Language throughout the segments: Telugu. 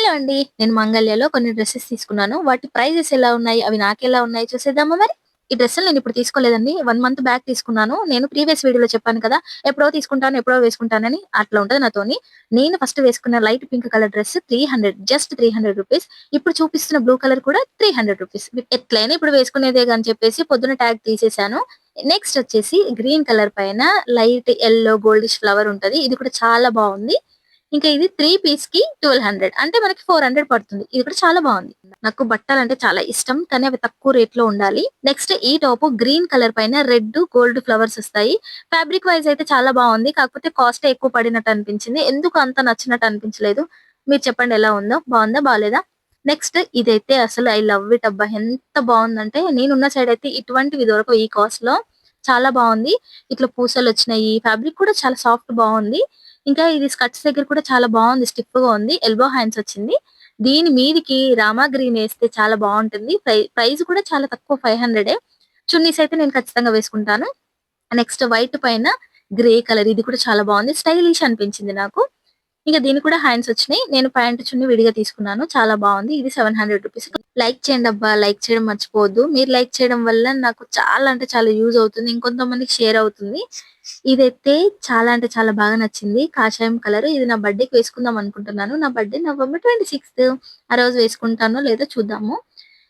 హలో అండి నేను మంగళ్యలో కొన్ని డ్రెస్సెస్ తీసుకున్నాను. వాటి ప్రైజెస్ ఎలా ఉన్నాయి? అవి నాకెలా ఉన్నాయి? చూసేద్దామా మరి? ఈ డ్రెస్సులు నేను ఇప్పుడు తీసుకోలేదండి. వన్ మంత్ బ్యాక్ తీసుకున్నాను. నేను ప్రీవియస్ వీడియోలో చెప్పాను కదా ఎప్పుడో తీసుకుంటాను ఎప్పుడో వేసుకుంటానని అట్లా ఉంటది నాతోని నేను ఫస్ట్ వేసుకున్న light pink colour dress three hundred just three hundred rupees. ఇప్పుడు చూపిస్తున్న బ్లూ కలర్ కూడా త్రీ హండ్రెడ్ రూపీస్. ఎట్లయినా ఇప్పుడు వేసుకునేదే అని చెప్పేసి పొద్దున ట్యాగ్ తీసేశాను. నెక్స్ట్ వచ్చేసి గ్రీన్ కలర్ పైన లైట్ ఎల్లో గోల్డిష్ ఫ్లవర్ ఉంటది. ఇది కూడా చాలా బాగుంది. ఇంకా ఇది త్రీ పీస్కి ట్వెల్వ్ హండ్రెడ్ అంటే మనకి ఫోర్ హండ్రెడ్ పడుతుంది. ఇది కూడా చాలా బాగుంది. నాకు బట్టలు అంటే చాలా ఇష్టం కానీ అవి తక్కువ రేట్లో ఉండాలి. నెక్స్ట్ ఈ టాప్ గ్రీన్ కలర్ పైన రెడ్ గోల్డ్ ఫ్లవర్స్ వస్తాయి. ఫ్యాబ్రిక్ వైజ్ అయితే చాలా బాగుంది. కాకపోతే కాస్ట్ ఎక్కువ పడినట్టు అనిపించింది. ఎందుకు అంత నచ్చినట్టు అనిపించలేదు? మీరు చెప్పండి ఎలా ఉందో. బాగుందా బాగాలేదా నెక్స్ట్ ఇదైతే అసలు ఐ లవ్ ఇట్ అబ్బా ఎంత బాగుందంటే నేనున్న సైడ్ అయితే ఇటువంటివి దొరకవు ఈ కాస్ట్లో. చాలా బాగుంది. ఇట్లా పూసలు వచ్చినాయి. ఫ్యాబ్రిక్ కూడా చాలా సాఫ్ట్ బాగుంది. ఇంకా ఇది స్కర్ట్స్ దగ్గర కూడా చాలా బాగుంది స్టిఫ్గా ఉంది ఎల్బో హ్యాండ్స్ వచ్చింది. దీని మీదికి రామా గ్రీన్ వేస్తే చాలా బాగుంటుంది. ప్రైస్ కూడా చాలా తక్కువ ఫైవ్ హండ్రెడ్. చున్నీస్ అయితే నేను ఖచ్చితంగా వేసుకుంటాను. నెక్స్ట్ వైట్ పైన గ్రే కలర్ ఇది కూడా చాలా బాగుంది. స్టైలిష్ అనిపించింది నాకు. ఇంకా దీనికి కూడా హ్యాండ్స్ వచ్చినాయి. నేను ప్యాంట్ చున్ని విడిగా తీసుకున్నాను. చాలా బాగుంది. ఇది సెవెన్ హండ్రెడ్ రూపీస్. లైక్ చేయండి అబ్బా. లైక్ చేయడం మర్చిపోవద్దు. మీరు లైక్ చేయడం వల్ల నాకు చాలా అంటే చాలా యూజ్ అవుతుంది. ఇంకొంతమందికి షేర్ అవుతుంది. ఇదైతే చాలా అంటే చాలా బాగా నచ్చింది. కాషాయం కలర్. ఇది నా బర్త్డేకి వేసుకుందాం అనుకుంటున్నాను. నా బర్త్డే నవంబర్ ట్వంటీ సిక్స్త్. ఆ రోజు వేసుకుంటానో లేదో చూద్దాము.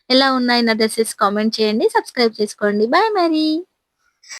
ఎలా ఉన్నాయి నా డ్రెస్సెస్ కామెంట్ చేయండి. సబ్స్క్రైబ్ చేసుకోండి. బాయ్ మరి.